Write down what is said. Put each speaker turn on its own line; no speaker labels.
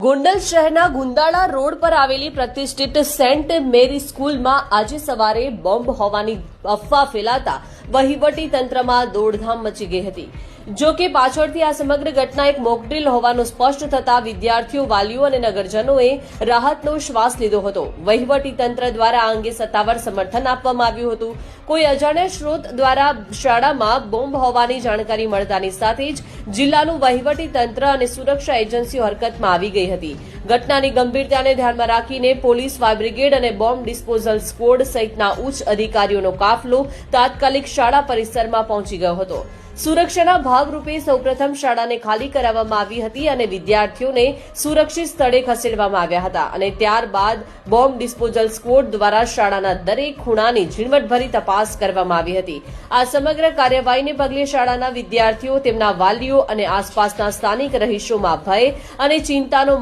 ગોંડલ શહેરના ગુંદાળા રોડ પર આવેલી પ્રતિષ્ઠિત સેન્ટ મેરી સ્કૂલમાં આજે સવારે બોમ્બ હોવાની અફવા ફેલાતા વહીવટી તંત્રમાં દોડધામ મચી ગઈ હતી. જો કે પાછળથી આ સમગ્ર ઘટના એક મોકડ્રીલ હોવાનું સ્પષ્ટ થતા વિદ્યાર્થીઓ, વાલીઓ અને નગરજનોએ રાહતનો શ્વાસ લીધો હતો. વહીવટી તંત્ર દ્વારા આ અંગે સત્તાવાર સમર્થન આપવામાં આવ્યું હતું. કોઈ અજાણ્યા સ્ત્રોત દ્વારા શાળામાં બોમ્બ હોવાની જાણકારી મળતાની સાથે જ જિલ્લાનું વહીવટી તંત્ર અને સુરક્ષા એજન્સીઓ હરકતમાં આવી ગઈ હતી. ઘટનાની ગંભીરતાને ધ્યાનમાં રાખીને પોલીસ ફાયર બ્રિગેડ અને બોમ્બ ડિસ્પોઝલ સ્કવોડ સહિતના ઉચ્ચ અધિકારીઓનો કાફલો તાત્કાલિક શાળા પરિસરમાં પહોંચી ગયો હતો. સુરક્ષાના ભાગરૂપે સૌપ્રથમ શાળાને ખાલી કરાવવામાં આવી હતી અને વિદ્યાર્થીઓને સુરક્ષિત સ્થળે ખસેડવામાં આવ્યા હતા અને ત્યારબાદ બોમ્બ ડિસ્પોઝલ સ્કવોડ દ્વારા શાળાના દરેક ખૂણાની ઝીણવટભરી તપાસ કરવામાં આવી હતી. આ સમગ્ર કાર્યવાહીને પગલે શાળાના વિદ્યાર્થીઓ, તેમના વાલીઓ અને આસપાસના સ્થાનિક રહીશોમાં ભય અને ચિંતાનો